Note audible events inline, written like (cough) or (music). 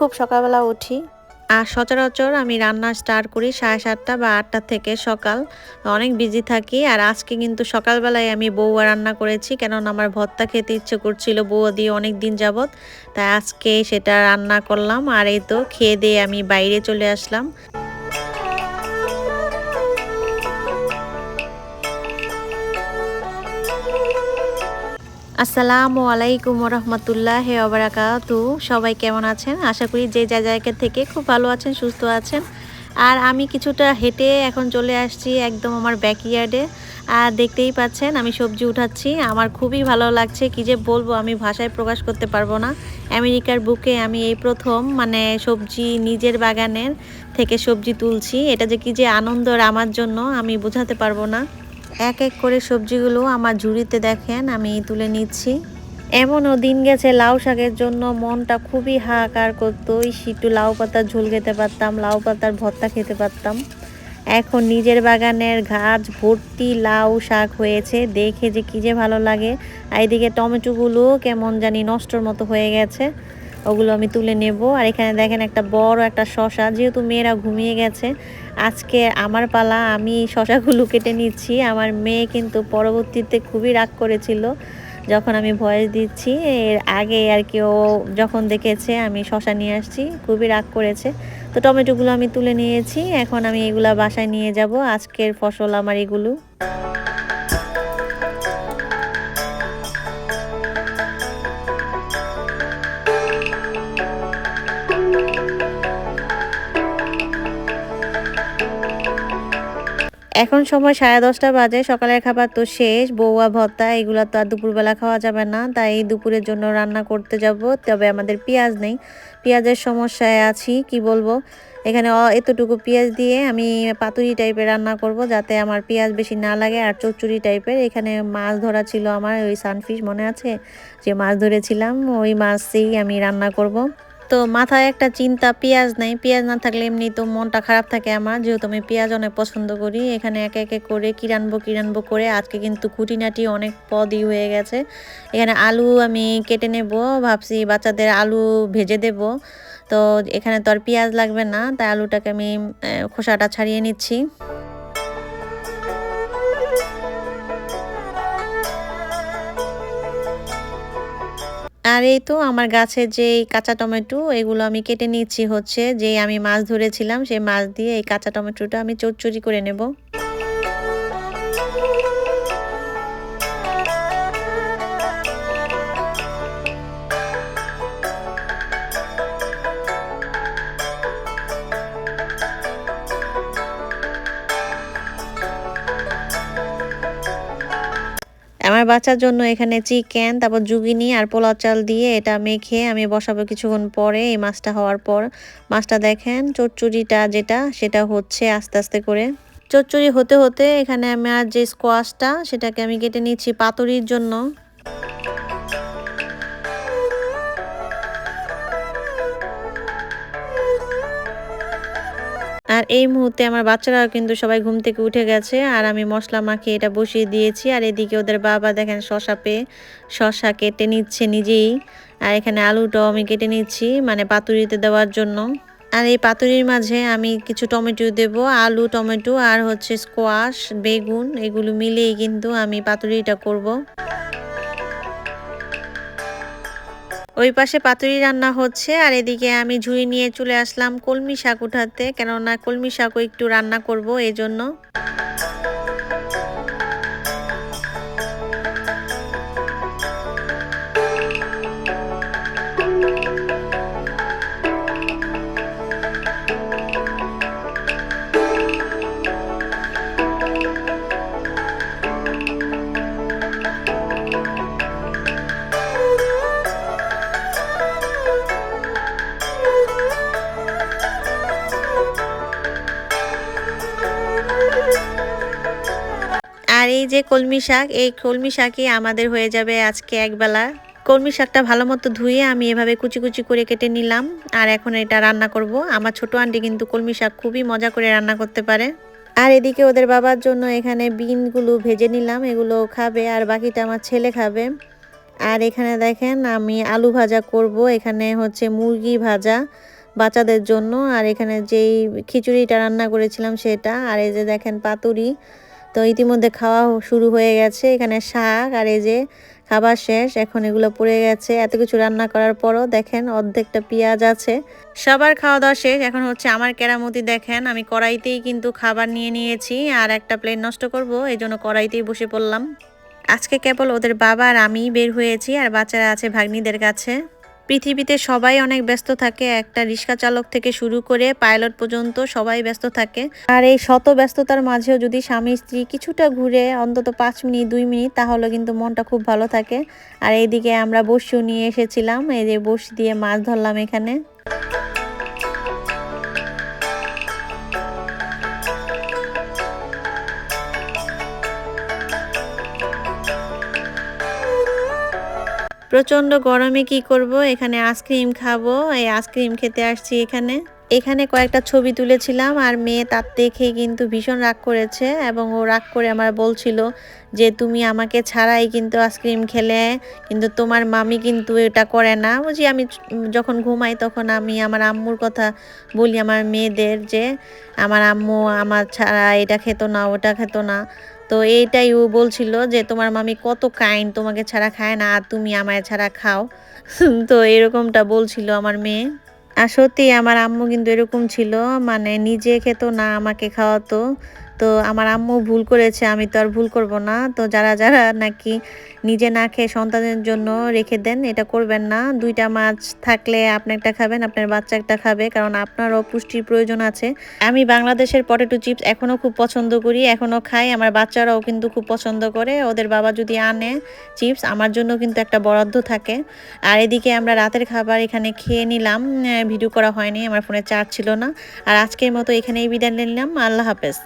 খুব সকালবেলা উঠি। আর সচরাচর আমি রান্না স্টার্ট করি সাড়ে সাতটা বা আটটা থেকে সকাল। অনেক বিজি থাকি আর আজকে কিন্তু সকালবেলায় আমি বউয়া রান্না করেছি, কেননা আমার ভর্তা খেতে ইচ্ছে করছিল বউয়া দিয়ে অনেক দিন যাবৎ। তাই আজকে সেটা রান্না করলাম আর এই তো খেয়ে দিয়ে আমি বাইরে চলে আসলাম। আসসালামু আলাইকুম রহমতুল্লাহ ওবরাকাতু। সবাই কেমন আছেন? আশা করি যে যা জায়গা থেকে খুব ভালো আছেন, সুস্থ আছেন। আর আমি কিছুটা হেঁটে এখন চলে আসছি একদম আমার ব্যাকইয়ার্ডে আর দেখতেই পাচ্ছেন, আমি সবজি উঠাচ্ছি। আমার খুবই ভালো লাগছে, কি যে বলব, আমি ভাষায় প্রকাশ করতে পারব না। আমেরিকার বুকে আমি এই প্রথম মানে সবজি নিজের বাগানের থেকে সবজি তুলছি। এটা যে কি যে আনন্দর আমার জন্য, আমি বোঝাতে পারব না। এক এক করে সবজিগুলো আমার ঝুড়িতে দেখেন, আমি তুলে নিচ্ছি। এমনও দিন গেছে লাউ শাকের জন্য মনটা খুবই হাহাকার করতো। একটু লাউ পাতার ঝোল খেতে পারতাম, লাউ পাতার ভর্তা খেতে পারতাম। এখন নিজের বাগানের গাছ ভর্তি লাউ শাক হয়েছে, দেখে যে কী যে ভালো লাগে। আর এদিকে টমেটোগুলো কেমন জানি নষ্টর মতো হয়ে গেছে। ওগুলো আমি তুলে নেব। আর এখানে দেখেন একটা বড় একটা শশা, যেহেতু মেয়েরা ঘুমিয়ে গেছে, আজকে আমার পালা, আমি শশাগুলো কেটে নিচ্ছি। আমার মেয়ে কিন্তু পরবর্তীতে খুবই রাগ করেছিল, যখন আমি ভয়েস দিচ্ছি। এর আগে আর কি ও যখন দেখেছে, আমি শশা নিয়ে আসছি, খুবই রাগ করেছে। তো টমেটোগুলো আমি তুলে নিয়েছি, এখন আমি এগুলা বাসায় নিয়ে যাব। আজকের ফসল আমার এগুলো। এখন সময় সাড়ে দশটা বাজে, সকালের খাবার তো শেষ বৌয়া ভত্তা, এগুলো তো আর দুপুরবেলা খাওয়া যাবে না, তাই দুপুরের জন্য রান্না করতে যাব, তবে আমাদের পেঁয়াজ নেই। পেঁয়াজের সমস্যায় আছি, কি বলব? এখানে এতটুকু পেঁয়াজ দিয়ে আমি পাতুরি টাইপের রান্না করব, যাতে আমার পেঁয়াজ বেশি না লাগে আর চচ্চড়ি টাইপের। এখানে মাছ ধরা ছিল আমার, ওই সানফিশ মনে আছে? যে মাছ ধরেছিলাম, ওই মাছই আমি রান্না করব। তো মাথায় একটা চিন্তা, পেঁয়াজ নেই। পেঁয়াজ না থাকলে এমনি তো মনটা খারাপ থাকে আমার। যেহেতু আমি পেঁয়াজ অনেক পছন্দ করি, এখানে এক একে করে কিরানবো কিরানবো করে আজকে কিন্তু খুঁটিনাটি অনেক পদই হয়ে গেছে। এখানে আলু আমি কেটে নেব, ভাবছি বাচ্চাদের আলু ভেজে দেব। তো এখানে তো আর পেঁয়াজ লাগবে না, তাই আলুটাকে আমি খোসাটা ছাড়িয়ে নিচ্ছি। আর এই তো আমার গাছের যে কাঁচা টমেটো, এগুলো আমি কেটে নিচ্ছি হচ্ছে। যে আমি মাছ ধরেছিলাম, সেই মাছ দিয়ে এই কাঁচা টমেটোটা আমি চচ্চড়ি করে নেব। আমার বাচ্চার জন্য এখানে চিকেন, তারপর জুগিনি আর পোলাও চাল দিয়ে এটা মেখে আমি বসাবো কিছুক্ষণ পরে এই মাছটা হওয়ার পর। মাছটা দেখেন, চচ্চড়িটা যেটা, সেটা হচ্ছে আস্তে আস্তে করে। চচ্চড়ি হতে হতে এখানে আমার যে স্কোয়াশটা সেটাকে আমি কেটে নিচ্ছি পাতুরির জন্য। আর এই মুহূর্তে আমার বাচ্চারাও কিন্তু সবাই ঘুম থেকে উঠে গেছে আর আমি মশলা মাখিয়ে এটা বসিয়ে দিয়েছি আর এদিকে ওদের বাবা দেখেন শশা পেয়ে, শশা কেটে নিচ্ছে নিজেই আর এখানে আলুটাও আমি কেটে নিচ্ছি মানে পাতুরিতে দেওয়ার জন্য আর এই পাতুরির মাঝে আমি কিছু টমেটো দেব, আলু, টমেটো আর হচ্ছে স্কোয়াশ বেগুন, এগুলো মিলেই কিন্তু আমি পাতুরিটা করব। ওই পাশে পাতুরি রান্না হচ্ছে, আর এদিকে আমি ঝুড়ি নিয়ে চলে আসলাম কলমি শাক উঠাতে। কেননা কলমি শাকও একটু রান্না করব এই এই যে কলমি শাক, এই কলমি শাকই আমাদের হয়ে যাবে আজকে একবেলা। কলমি শাকটা ভালো মতো ধুয়ে আমি এভাবে কুচি কুচি করে কেটে নিলাম আর এখন এটা রান্না করব। আমার ছোট আন্টি কিন্তু কলমি শাক খুবই মজা করে রান্না করতে পারে। আর এদিকে ওদের বাবার জন্য এখানে বিনগুলো ভেজে নিলাম, এগুলো খাবে আর বাকিটা আমার ছেলে খাবে। আর এখানে দেখেন আমি আলু ভাজা করব, এখানে হচ্ছে মুরগি ভাজা বাচ্চাদের জন্য। আর এখানে যেই খিচুড়িটা রান্না করেছিলাম সেটা, আর এই যে দেখেন পাতুরি তো ইতিমধ্যে খাওয়া শুরু হয়ে গেছে। এখানে শাক আর এই যে খাবার শেষ, এখন এগুলো পড়ে গেছে। এত কিছু রান্না করার পরও দেখেন অর্ধেকটা পেঁয়াজ আছে। সবার খাওয়া দাওয়া শেষ। এখন হচ্ছে আমার কেরামতি দেখেন, আমি কড়াইতেই কিন্তু খাবার নিয়ে নিয়েছি আর একটা প্লেট নষ্ট করব এই জন্য কড়াইতেই বসে পড়লাম। আজকে কেবল ওদের বাবা আর আমি বের হয়েছি আর বাচ্চারা আছে ভাগ্নিদের কাছে। পৃথিবীতে সবাই অনেক ব্যস্ত থাকে। একটা রিক্সা চালক থেকে শুরু করে পাইলট পর্যন্ত সবাই ব্যস্ত থাকে। আর এই শত ব্যস্ততার মাঝেও যদি স্বামী স্ত্রী কিছুটা ঘুরে অন্তত পাঁচ মিনিট, দুই মিনিট, তাহলে কিন্তু মনটা খুব ভালো থাকে। আর এইদিকে আমরা বসিও নিয়ে এসেছিলাম। এই যে বসি দিয়ে মাছ ধরলাম এখানে। প্রচণ্ড গরমে কি করব? এখানে আইসক্রিম খাব। এই আইসক্রিম খেতে আসছি এখানে। এখানে কয়েকটা ছবি তুলেছিলাম আর মেয়ে তার দেখে কিন্তু ভীষণ রাগ করেছে এবং ও রাগ করে আমার বলছিল যে, তুমি আমাকে ছাড়াই কিন্তু আইসক্রিম খেলে, কিন্তু তোমার মামি কিন্তু এটা করে না। বুঝি আমি যখন ঘুমাই তখন আমি আমার আম্মুর কথা বলি, আমার মেয়েদের যে, আমার আম্মু আমার ছাড়া এটা খেত না, ওটা খেত না। তো এইটাই ও বলছিল যে, তোমার মামি কত কাইন্ড তোমাকে ছাড়া খায় না, আর তুমি আমায় ছাড়া খাও। (laughs) তো এরকমটা বলছিল আমার মেয়ে। আর সত্যি আমার আম্মু কিন্তু এরকম ছিল মানে নিজে খেত না, আমাকে খাওয়াতো। তো আমার আম্মু ভুল করেছে, আমি তো আর ভুল করব না। তো যারা যারা নাকি নিজে না খেয়ে সন্তানের জন্য রেখে দেন, এটা করবেন না। দুইটা মাছ থাকলে আপনি একটা খাবেন, আপনার বাচ্চা একটা খাবে, কারণ আপনারও পুষ্টির প্রয়োজন আছে। আমি বাংলাদেশের পটেটো চিপস এখনও খুব পছন্দ করি, এখনও খাই। আমার বাচ্চারাও কিন্তু খুব পছন্দ করে। ওদের বাবা যদি আনে চিপস, আমার জন্য কিন্তু একটা বরাদ্দ থাকে। আর এদিকে আমরা রাতের খাবার এখানে খেয়ে নিলাম। ভিডিও করা হয়নি, আমার ফোনে চার্জ ছিল না। আর আজকের মতো এখানেই বিদায় নিলাম। আল্লাহ হাফেজ।